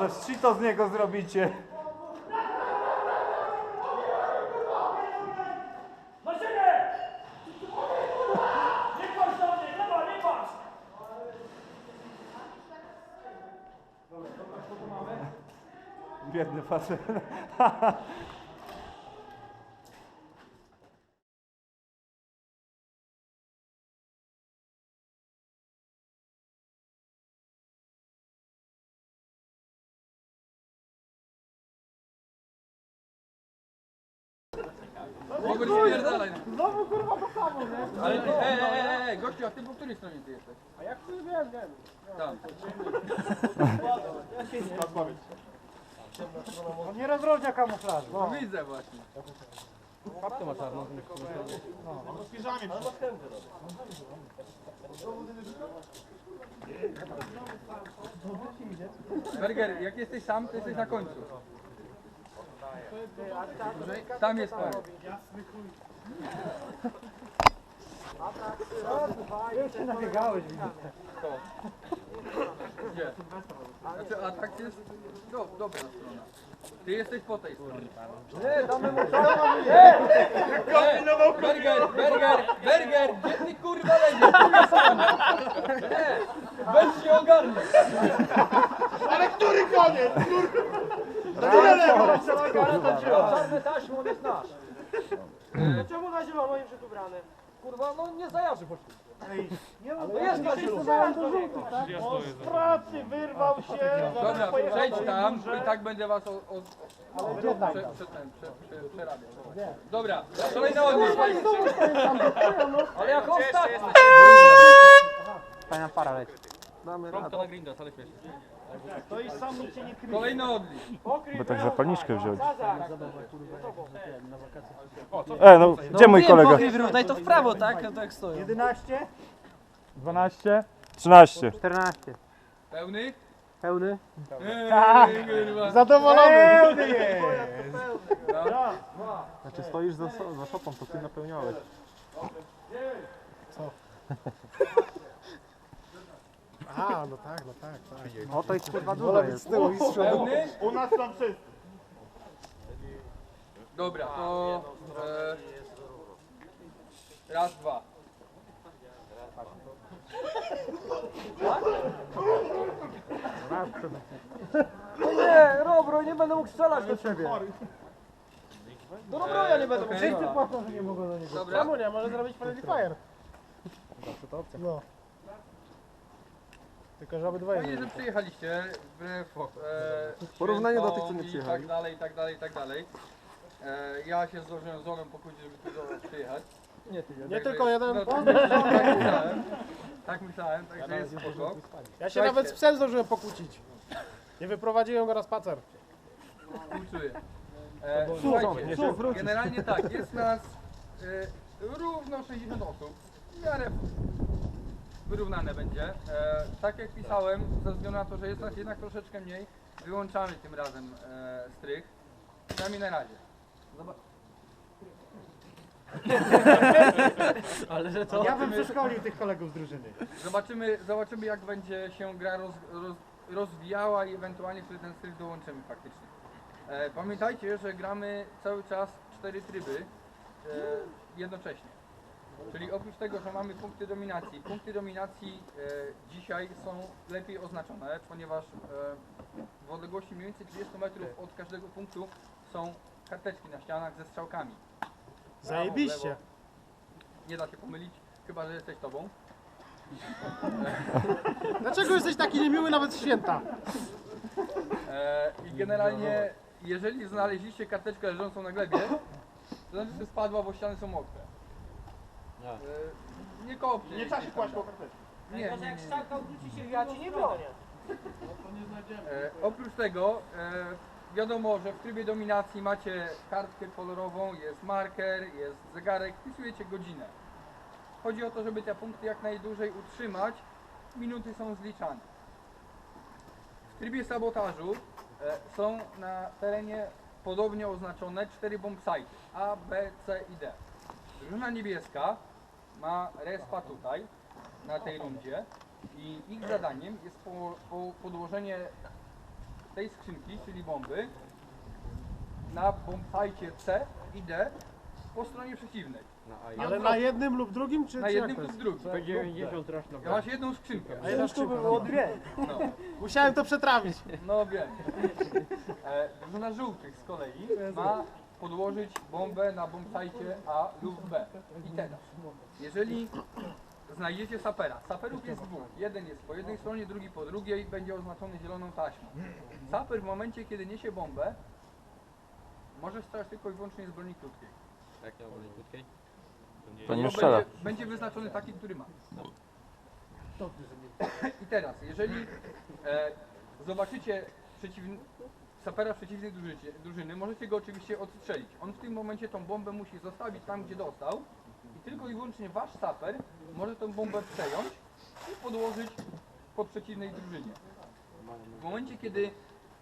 może to z niego zrobicie. Marcenie! Nie Mogę ci pierdalać. Znowu kurwa to samo, nie? Ale ty, ej, ej, ej, ej, gościu, a ty po której stronie ty jesteś? A jak ty wiem, wiem. Tam. On nie rozróżnia kamuflażu. No widzę właśnie. Berger, jak jesteś sam, to jesteś na końcu. Tam jest pan. Już się nabiegałeś, widzę. Gdzie? Znaczy, a tak jest do, dobra strona. Ty jesteś po tej stronie. Nie, damy mu Kombinował, Berger, Berger, Berger, gdzie ty kurwa leziesz? Tu jest strona. Nie, weź się ogarnij. Czarne taśmy, on jest nasz. Czemu na zielono im przed ubrany? Kurwa, no nie zajarzy poszli. Nie, no jest na zielono. do żółtych, tak? On z pracy wyrwał się. Dobra, przejdź tam, i tak będę was o, o, o, gdzie tam? prze, prze, ten, prze, prze, przerabiał. Dobra, kolejna odnieść. Ale jako ostatni. Fajna para leci. To i sam nic się nie kryje. Kolejna odlicz. Bo tak zapalniczkę wziąć. E, no, gdzie mój kolega? Wyrównaj to w prawo, tak? No tak stoją. 11? 12? 13. 14. Pełny? Pełny? Eee, kurwa. Zadowolony. Znaczy stoisz za, za szopą, to ty napełniałeś. A, no tak, no tak, tak. O, to jest kurwa dużo jest. Pełny? U nas są wszyscy. Dobra, to... E, raz, dwa. Nie, Robro, nie będę mógł strzelać do ciebie. Do Robro ja nie będę mógł Okej. strzelać. płacą, że nie mogą do niego. Dobra. Czemu nie? Może zrobić friendly fire. No. Tylko, że obydwoje Fajnie, nie że przyjechaliście. Wbrew, e, porównaniu do tych, co nie świętom przyjechali. I tak dalej, i tak dalej, i tak dalej. E, ja się zdążyłem z Olem pokłócić, żeby tu do was przyjechać. Nie Także- tylko jeden. No, tak, myślałem, tak myślałem, także jest spoko. Ja się Słuchajcie. nawet z psem zdążyłem pokłócić. Nie wyprowadziłem go na spacer. Współczuję. E, słuchajcie, generalnie tak, jest nas e, równo 60 osób. W miarę wyrównane będzie. E, tak jak pisałem, ze względu na to, że jest nas jednak troszeczkę mniej, wyłączamy tym razem e, strych. Przynajmniej na razie. Zobacz. Ja bym przeszkolił tych kolegów z drużyny. Zobaczymy, zobaczymy jak będzie się gra roz, roz, rozwijała i ewentualnie wtedy ten styl dołączymy faktycznie. E, pamiętajcie, że gramy cały czas cztery tryby e, jednocześnie. Czyli oprócz tego, że mamy punkty dominacji, punkty dominacji e, dzisiaj są lepiej oznaczone, ponieważ e, w odległości mniej więcej 30 metrów od każdego punktu są karteczki na ścianach ze strzałkami. Prawo, Zajebiście. lewo. Nie da się pomylić, chyba że jesteś tobą. Dlaczego jesteś taki niemiły nawet w święta? E, I generalnie, jeżeli znaleźliście karteczkę leżącą na glebie, to znaczy, że spadła, bo ściany są mokre. Nie kopcie. Nie trzeba się kłaść po karteczkę. Nie, nie, nie, nie. obróci się, ja ci nie bronię. E, oprócz tego, e, wiadomo, że w trybie dominacji macie kartkę kolorową, jest marker, jest zegarek, wpisujecie godzinę. Chodzi o to, żeby te punkty jak najdłużej utrzymać, minuty są zliczane. W trybie sabotażu e, są na terenie podobnie oznaczone cztery bombsite A, B, C i D. Drużyna niebieska ma respa tutaj, na tej rundzie i ich zadaniem jest po, po, podłożenie tej skrzynki, czyli bomby, na bombsite C i D po stronie przeciwnej. Ale na jednym lub drugim, czy Na czy jednym to lub jest? drugim. P90 rośnie. Ja masz jedną skrzynkę. A jedna sztuka było dwie. No, Musiałem to przetrawić. no wiem. E, drużyna żółtych z kolei ma podłożyć bombę na bombsite A lub B. I teraz, jeżeli znajdziecie sapera, saperów jest dwóch. Jeden jest po jednej stronie, drugi po drugiej, będzie oznaczony zieloną taśmą. Saper w momencie, kiedy niesie bombę, może strzelać tylko i wyłącznie z broni krótkiej. To nie strzela. Będzie, będzie wyznaczony taki, który ma. I teraz, jeżeli e, zobaczycie przeciwny, sapera przeciwnej drużyny, drużyny, możecie go oczywiście odstrzelić. On w tym momencie tą bombę musi zostawić tam, gdzie dostał i tylko i wyłącznie wasz saper może tą bombę przejąć i podłożyć po przeciwnej drużynie. W momencie, kiedy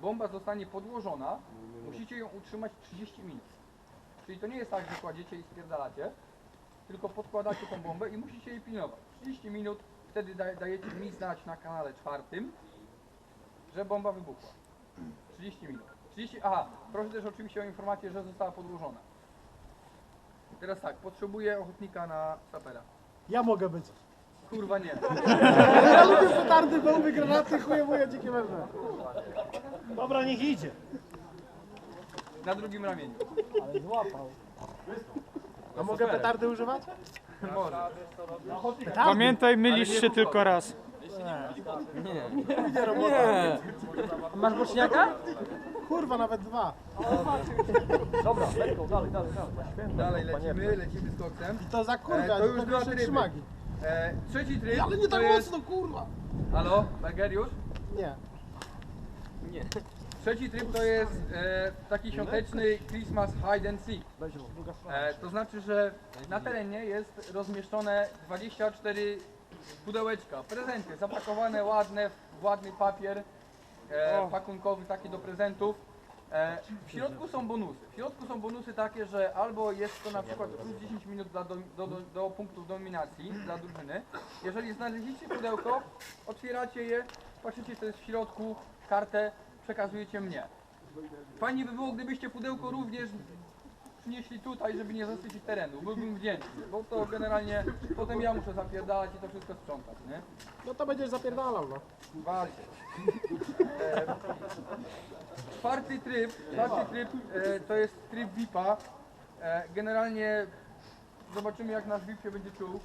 bomba zostanie podłożona, musicie ją utrzymać 30 minut. Czyli to nie jest tak, że kładziecie i spierdalacie, tylko podkładacie tą bombę i musicie jej pilnować. 30 minut, wtedy daj, dajecie mi znać na kanale czwartym, że bomba wybuchła. 30 minut. 30, aha, proszę też oczywiście o informację, że została podłożona. Teraz tak, potrzebuję ochotnika na sapera. Ja mogę być. Kurwa nie. Ja lubię petardy, bomby, granaty, chuje moje dzikie węże. Dobra, niech idzie. Na drugim ramieniu. Ale złapał. A mogę petardy używać? Może. Pamiętaj, mylisz się tylko raz. Masz boczniaka? Kurwa, nawet dwa. Dobra, letko, dalej, dalej, dalej. Dalej lecimy, lecimy z koksem. I to za kurwa, E, to już dwa tryby. trzymagi. E, trzeci tryb Ale nie to tak jest... mocno, kurwa. Halo, Berger już? Nie. Trzeci tryb to jest e, taki świąteczny Christmas hide and seek. E, to znaczy, że na terenie jest rozmieszczone 24 pudełeczka, prezenty zapakowane ładne w ładny papier e, pakunkowy taki do prezentów. E, w środku są bonusy. W środku są bonusy takie, że albo jest to na przykład plus 10 minut dla do, do, do, do punktów dominacji dla drużyny. Jeżeli znaleźliście pudełko, otwieracie je, patrzycie co jest w środku, kartę przekazujecie mnie. Fajnie by było, gdybyście pudełko również przynieśli tutaj, żeby nie zasycić terenu. Byłbym wdzięczny, bo to generalnie potem ja muszę zapierdalać i to wszystko sprzątać, nie? No to będziesz zapierdalał, no. Walcie. E, czwarty tryb, czwarty tryb e, to jest tryb VIP-a. E, generalnie zobaczymy jak nasz VIP się będzie czuł,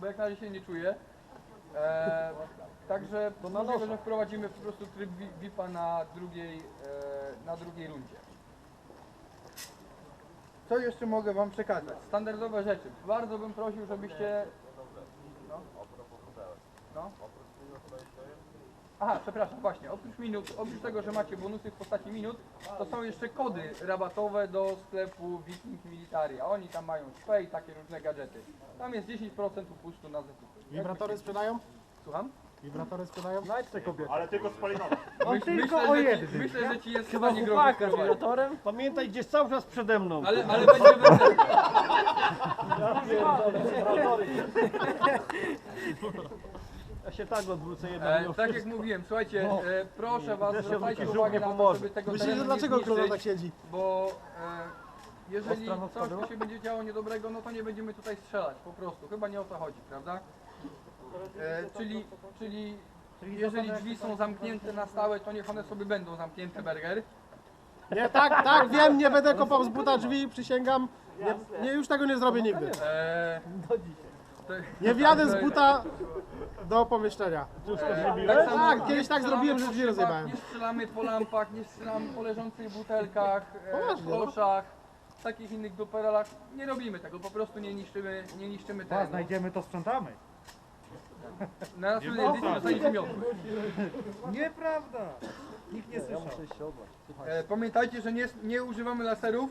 bo jak na razie się nie czuje. E, także możliwe, że wprowadzimy po prostu tryb Vi- VIP-a na drugiej, e, na drugiej rundzie. Co jeszcze mogę Wam przekazać? Standardowe rzeczy. Bardzo bym prosił, żebyście... No. No. Aha, przepraszam, właśnie, oprócz minut, oprócz tego, że macie bonusy w postaci minut, to są jeszcze kody rabatowe do sklepu Viking Military, a oni tam mają szpej, takie różne gadżety. Tam jest 10% upustu na zakupy. Wibratory sprzedają? Słucham? Wibratory sprzedają? Znajdź te kobiety. Ale tylko spalinowe. On Myśl- tylko myślę, o że ci, jednym. myślę, że ci jest w Chyba stanie chłopaka z grozić prowadzić. vibratorem? Pamiętaj, gdzieś cały czas przede mną. Ale, ale będzie. Ja się tak odwrócę jednak. E, tak jak mówiłem, słuchajcie, e, proszę was, się zwracajcie żółw uwagę nie na to, pomoże. żeby tego Myślisz, że terenu dlaczego zniszczyć. tak siedzi? bo e, jeżeli coś tu się będzie działo niedobrego, no to nie będziemy tutaj strzelać po prostu. Chyba nie o to chodzi, prawda? E, czyli, czyli jeżeli drzwi są zamknięte na stałe, to niech one sobie będą zamknięte, Berger. Nie, tak, tak, wiem, nie będę kopał z buta drzwi, przysięgam. Nie, nie już tego nie zrobię nigdy. E, to, Nie wjadę z buta do pomieszczenia. tak Tak, kiedyś tak zrobiłem, że drzwi rozjebałem. Nie strzelamy po lampach, nie strzelamy po leżących butelkach, e, Poważnie, no. koszach, takich innych duperelach. Nie robimy tego, po prostu nie niszczymy, nie niszczymy terenu. Znajdziemy to sprzątamy. Na następnej edycji dostaniecie miotły. Nieprawda. Nikt nie słyszał. E, pamiętajcie, że nie, nie używamy laserów.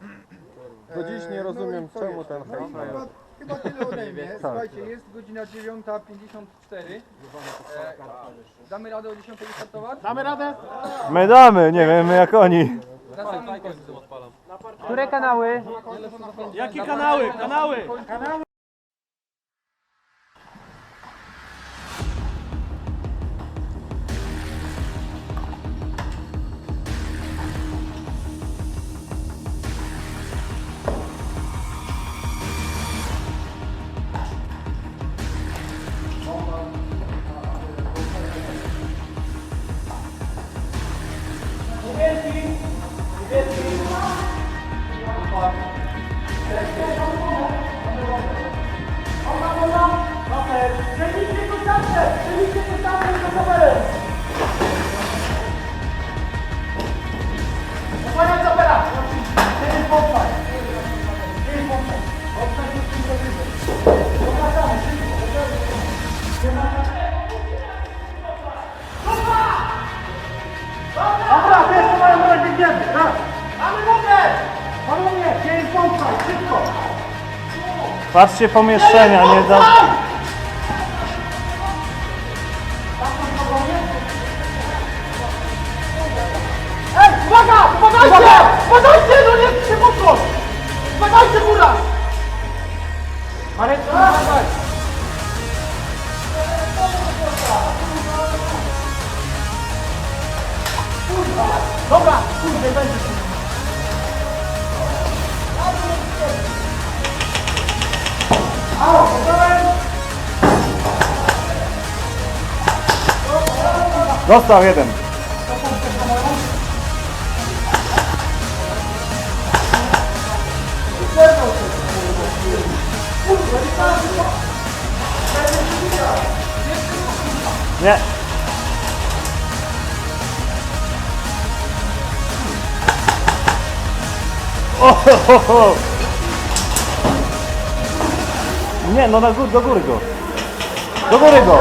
Do dziś nie E, rozumiem, i co czemu ten no i hejt chyba, chyba tyle ode mnie. Słuchajcie, jest godzina 9.54. E, damy radę o 10 startować? Damy radę? My damy, nie wiemy jak oni. Na samym końcu. Które kanały? Jakie kanały? Kanały! Patrzcie pomieszczenia, nie da... Ej, uwaga! Uwagajcie! Uwagajcie, no się podchodź! Uwagajcie, góra! Marek, uważaj! Dobra, kurde, będzie. Dostał jeden. Nie. O, ho, ho, ho. Nie, no na górę, do góry go. Do góry go.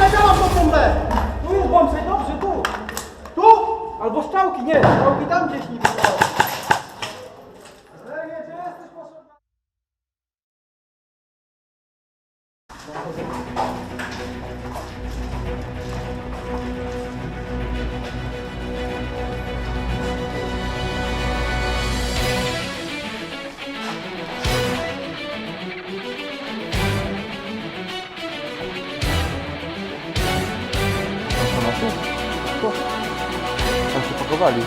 Jak ja mam tą pompę? Tu jest pompa, dobrze, tu! Tu? Albo szczałki, nie, szczałki tam gdzieś niby. Tam się pochowali.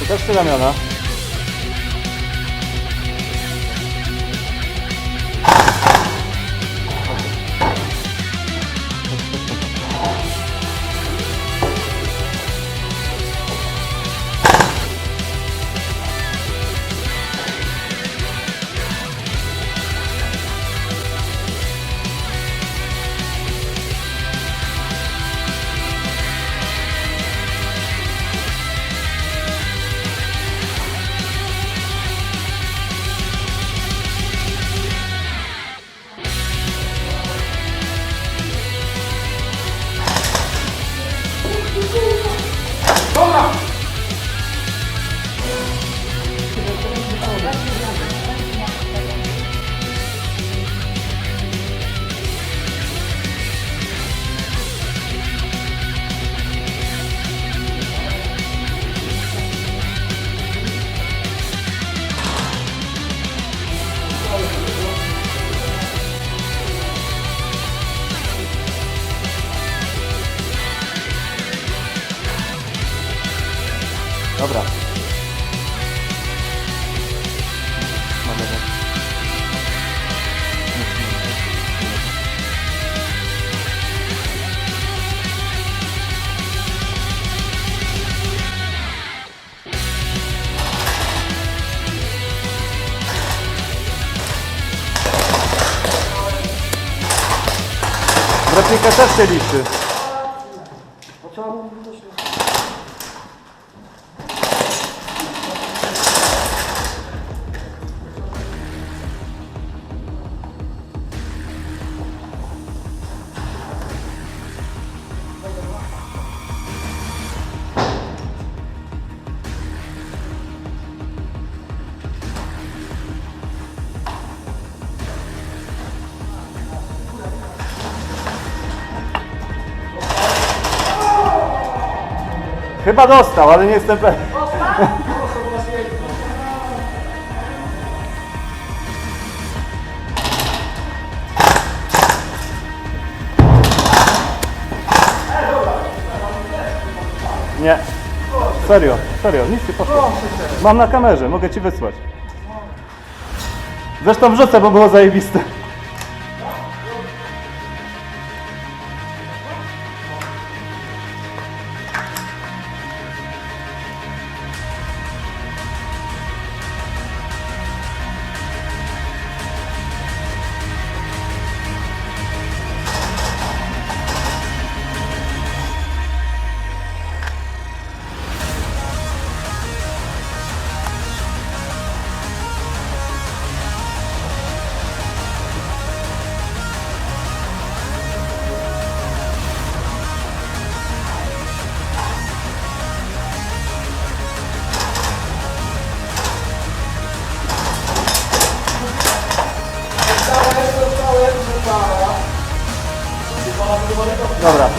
Pokażcie ramiona. Dobra. Mogę tak. Replika też się liczy. Chyba dostał, ale nie jestem pewien. Nie. Serio, serio, nic nie poszło. Mam na kamerze, mogę ci wysłać. Zresztą wrzucę, bo było zajebiste. Dobra.